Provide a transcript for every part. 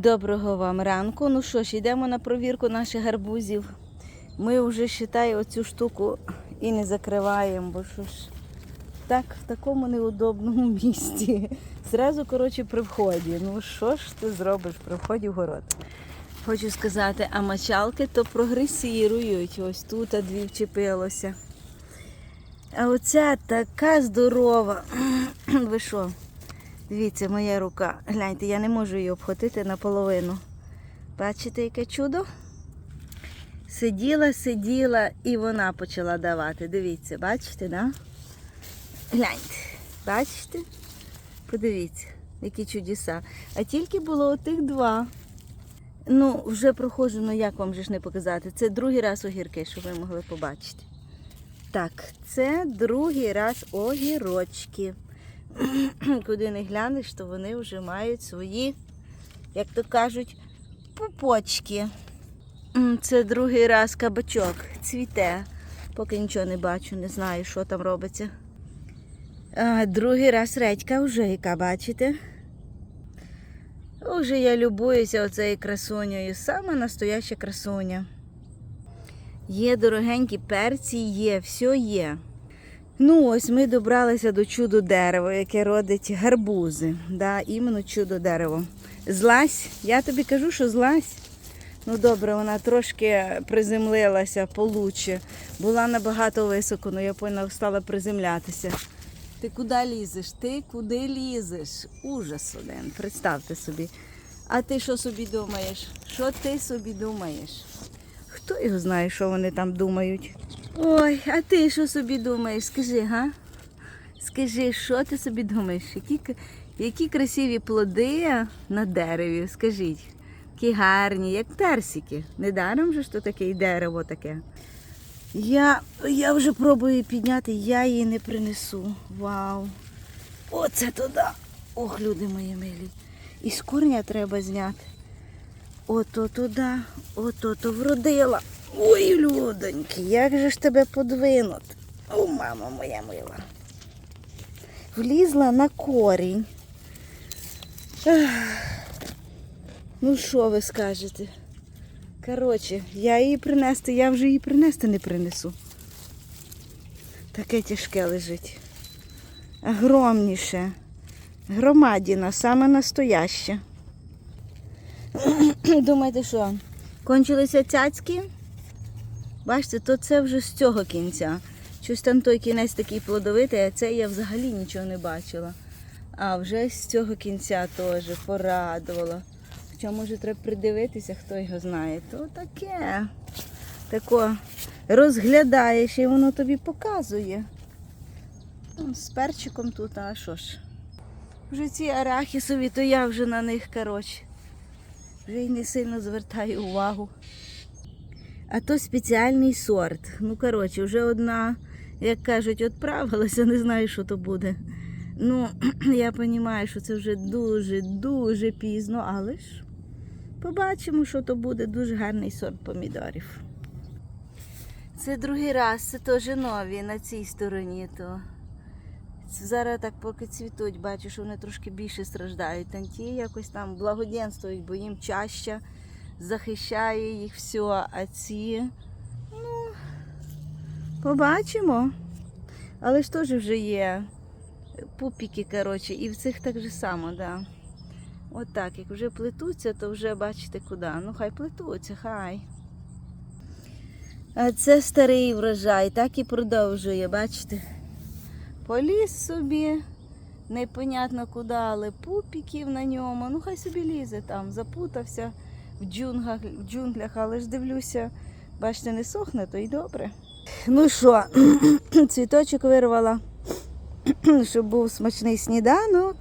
Доброго вам ранку. Ну що ж, йдемо на провірку наших гарбузів. Ми вже вважаю, оцю штуку і не закриваємо, бо що ж так в такому неудобному місці. Зразу, коротше, при вході. Ну що ж ти зробиш при вході в город? Хочу сказати, а мочалки то прогресірують. Ось тут а дві вчепилося. А оця така здорова. Ви що? Дивіться, моя рука. Гляньте, я не можу її обхватити наполовину. Бачите, яке чудо? Сиділа, сиділа і вона почала давати. Дивіться, бачите, да? Гляньте, бачите? Подивіться, які чудеса. А тільки було отих два. Ну, вже проходжу, ну як вам же ж не показати? Це другий раз огірки, щоб ви могли побачити. Так, це другий раз огірочки. Куди не глянеш, то вони вже мають свої, як то кажуть, пупочки. Це другий раз кабачок цвіте. Поки нічого не бачу, не знаю, що там робиться. А, другий раз редька вже, яка бачите. Уже я любуюся оцею красунею. Саме настояща красуня. Є дорогенькі перці, є, все є. Ну, ось ми добралися до чудо дерева, яке родить гарбузи. Да, іменно чудо дерево. Злазь, я тобі кажу, що злазь. Ну добре, вона трошки приземлилася получше. Була набагато високо, але я поняла, стала приземлятися. Ти куди лізеш? Ти куди лізеш? Ужас один, представте собі. А ти що собі думаєш? Що ти собі думаєш? Хто його знає, що вони там думають? Ой, а ти що собі думаєш? Скажи, га? Скажи, що ти собі думаєш? Які, які красиві плоди на дереві, скажіть. Які гарні, як персики. Недаром же то таке і дерево таке. Я, я вже пробую підняти, я її не принесу. Вау. Оце туди. Ох, люди мої милі. І з корня треба зняти. Ото туди, ото то вродила. Ой, людоньки, як же ж тебе подвинути? О, мама моя мила. Влізла на корінь. Ну, що ви скажете? Коротше, я її принести, я вже її принести не принесу. Таке тяжке лежить. Огромніше. Громадіна, саме настояще. Думаєте, що? Кончилися цяцьки? Бачите, то це вже з цього кінця. Щось там той кінець такий плодовитий, а це я взагалі нічого не бачила. А вже з цього кінця теж порадувало. Хоча, може, треба придивитися, хто його знає. То таке. Тако розглядаєш і воно тобі показує. З перчиком тут, а що ж. Вже ці арахісові, то я вже на них, коротше. Вже й не сильно звертаю увагу. А то спеціальний сорт. Ну, коротше, вже одна, як кажуть, відправилася, не знаю, що то буде. Ну, я розумію, що це вже дуже-дуже пізно, але ж побачимо, що то буде дуже гарний сорт помідорів. Це другий раз, це теж нові на цій стороні. То. Зараз так поки цвітуть, бачу, що вони трошки більше страждають. Та ті якось там благоденствують, бо їм чаще захищає їх все, а ці, ну, побачимо. Але ж теж вже є пупіки, коротше, і в цих так же само, да. От так, як вже плетуться, то вже бачите куди. Ну, хай плетуться, хай. А це старий врожай, так і продовжує, бачите? Поліз собі, непонятно куди, але пупіків на ньому. Ну, хай собі лізе там, запутався в джунглях, в джунглях, але ж дивлюся, бачите, не сохне, то й добре. Ну що, цвіточок вирвала, щоб був смачний сніданок.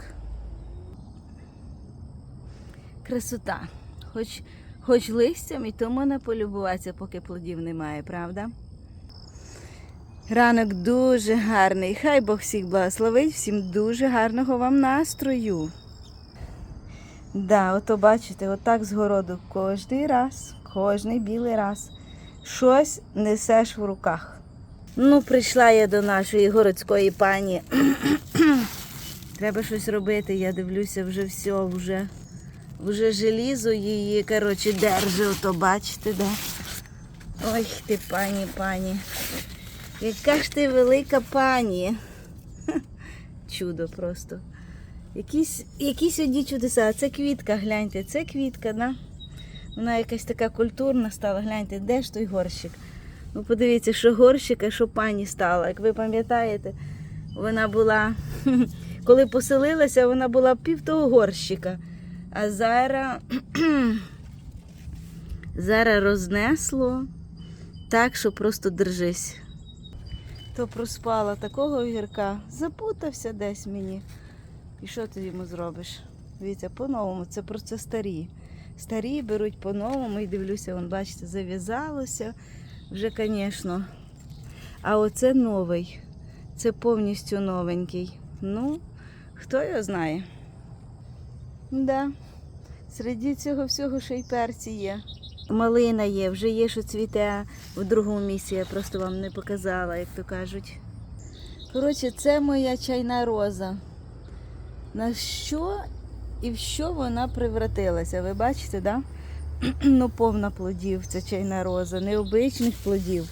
Красота. Хоч, хоч листям і то можна полюбуватися, поки плодів немає, правда? Ранок дуже гарний. Хай Бог всіх благословить, всім дуже гарного вам настрою. Да, ото бачите, отак з городу кожний раз, кожний білий раз. Щось несеш в руках. Ну, прийшла я до нашої городської пані. Треба щось робити, я дивлюся, вже все, вже Вже желізо її, коротше, держи, ото бачите, да? Ой, ти пані, пані. Яка ж ти велика пані. Чудо просто. Якісь, якісь одні чудеса. Це квітка, гляньте, це квітка, да? Вона якась така культурна стала. Гляньте, де ж той горщик? Ну, подивіться, що горщик, а що пані стала. Як ви пам'ятаєте, вона була, коли поселилася, вона була пів того горщика. А зараз, зараз рознесло так, що просто держись. То проспала такого огірка, запутався десь мені. І що ти йому зробиш? Дивіться, по-новому, це просто старі. Старі беруть по-новому і дивлюся, вон, бачите, зав'язалося. Вже, звісно. А оце новий. Це повністю новенький. Ну, хто його знає? Да. Серед цього всього ще й перці є. Малина є, вже є, що цвіте в другому місці, я просто вам не показала, як то кажуть. Коротше, це моя чайна роза. На що і в що вона превратилася? Ви бачите, да? ну, повна плодів, ця чайна роза, необичних плодів.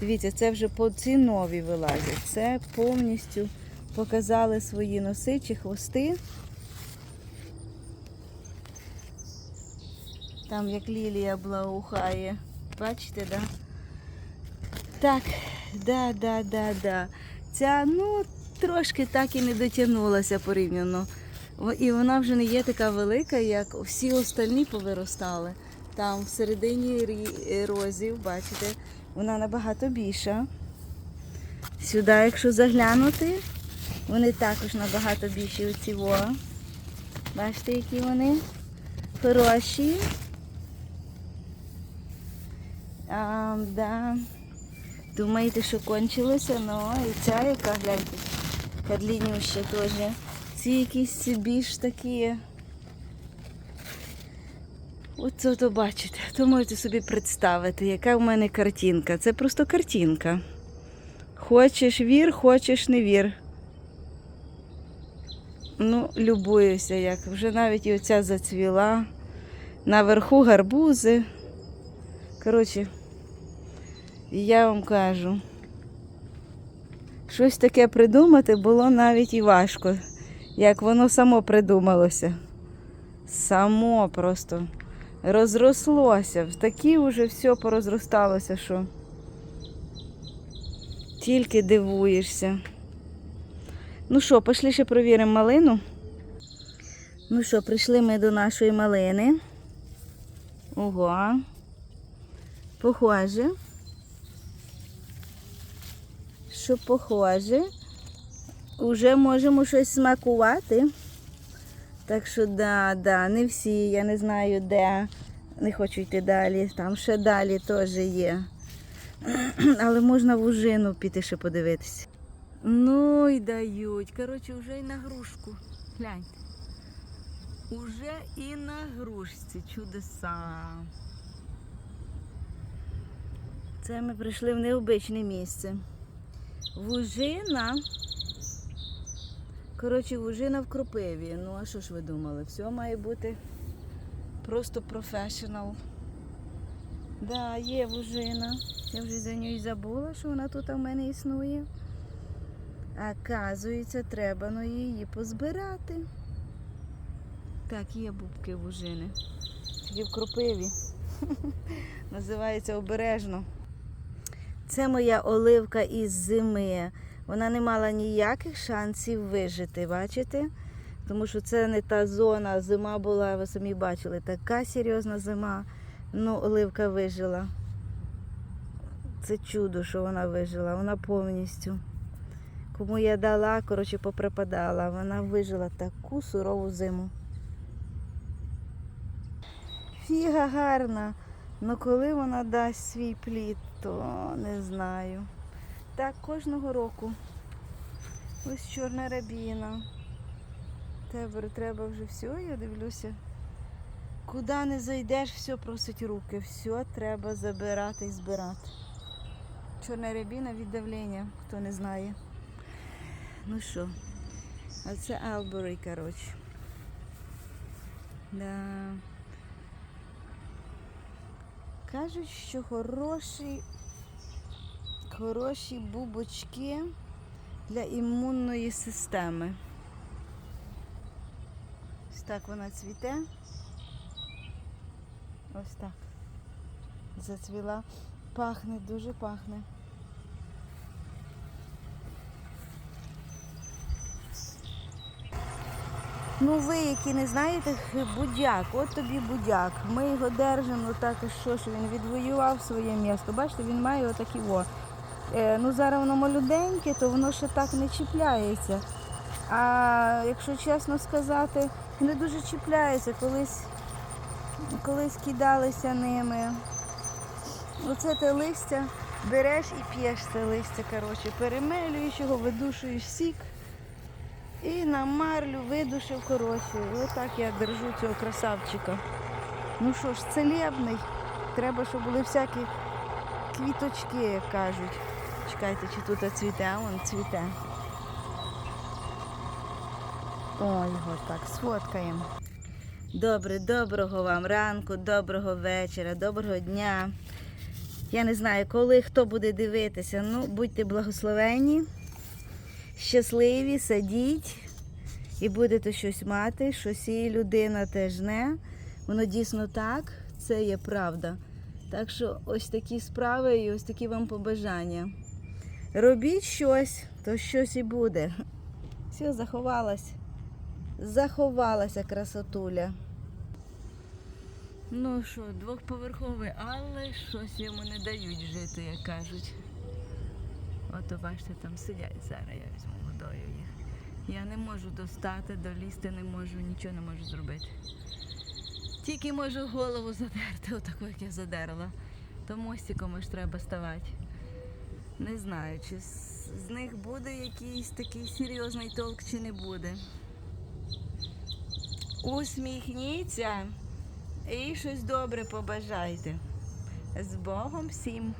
Дивіться, це вже по ці нові вилазять. Це повністю показали свої носичі, хвости. Там як лілія благоухає. Бачите, да? Так, да, да, да, да. Ця, ну, трошки так і не дотягнулася порівняно. І вона вже не є така велика, як всі остальні повиростали. Там всередині розів, бачите, вона набагато більша. Сюди, якщо заглянути, вони також набагато більші оці во. Бачите, які вони хороші. А, да. Думаєте, що кончилося? Ну, і ця яка, гляньте, кадлінюща теж. Ці якісь більш такі. Оце то бачите, то можете собі представити, яка в мене картинка. Це просто картинка. Хочеш вір, хочеш не вір. Ну, любуюся, як вже навіть і оця зацвіла. Наверху гарбузи. Коротше, я вам кажу, щось таке придумати було навіть і важко, як воно само придумалося. Само просто розрослося. Такі вже все порозросталося, що тільки дивуєшся. Ну що, пішли ще провіримо малину. Ну що, прийшли ми до нашої малини. Ого. Похоже. Що похоже. Уже можемо щось смакувати. Так що да, да, не всі, я не знаю де. Не хочу йти далі. Там ще далі теж є. Але можна в ужину піти ще подивитися. Ну й дають. Коротше, вже і на грушку. Гляньте. Уже і на грушці чудеса. Це ми прийшли в необичне місце. Вужина. Коротше, вужина в кропиві. Ну, а що ж ви думали? Все має бути просто професіонал. Да, є вужина. Я вже за нею забула, що вона тут у мене існує. А треба ну, її позбирати. Так, є бубки вужини. Тільки в кропиві. Називається обережно. Це моя оливка із зими. Вона не мала ніяких шансів вижити, бачите? Тому що це не та зона, зима була, ви самі бачили, така серйозна зима. Ну, оливка вижила. Це чудо, що вона вижила, вона повністю. Кому я дала, коротше, поприпадала. Вона вижила таку сурову зиму. Фіга гарна. Ну коли вона дасть свій плід, то не знаю. Так, кожного року. Ось чорна рябіна. Тепер треба вже все, я дивлюся. Куди не зайдеш, все просить руки. Все треба забирати і збирати. Чорна рябіна від давлення, хто не знає. Ну що, а це Алборий, коротше. Да. Кажуть, що хороші, хороші бубочки для імунної системи. Ось так вона цвіте. Ось так. Зацвіла. Пахне, дуже пахне. Ну ви, які не знаєте, будяк, от тобі будяк. Ми його держимо, так що ж він відвоював своє місто. Бачите, він має отакі о. Е, ну зараз воно молоденьке, то воно ще так не чіпляється. А якщо чесно сказати, не дуже чіпляється. Колись, колись кидалися ними. Оце те листя береш і п'єш це листя, коротше, перемелюєш його, видушуєш сік. І на марлю видушив, коротше. Отак я держу цього красавчика. Ну що ж, целебний. Треба, щоб були всякі квіточки, як кажуть. Чекайте, чи тут цвіте, а вон цвіте. Ой, його так, сфоткаємо. Добре, доброго вам ранку, доброго вечора, доброго дня. Я не знаю, коли хто буде дивитися. Ну, будьте благословені щасливі, садіть і будете щось мати, що сіє людина теж не. Воно дійсно так, це є правда. Так що ось такі справи і ось такі вам побажання. Робіть щось, то щось і буде. Все, заховалась. Заховалася красотуля. Ну що, двохповерховий, але щось йому не дають жити, як кажуть. Ото бачите, там сидять зараз, я візьму водою їх. Я не можу достати, долізти не можу, нічого не можу зробити. Тільки можу голову задерти, отаку, як я задерла. То мостиком аж треба ставати. Не знаю, чи з них буде якийсь такий серйозний толк, чи не буде. Усміхніться і щось добре побажайте. З Богом всім!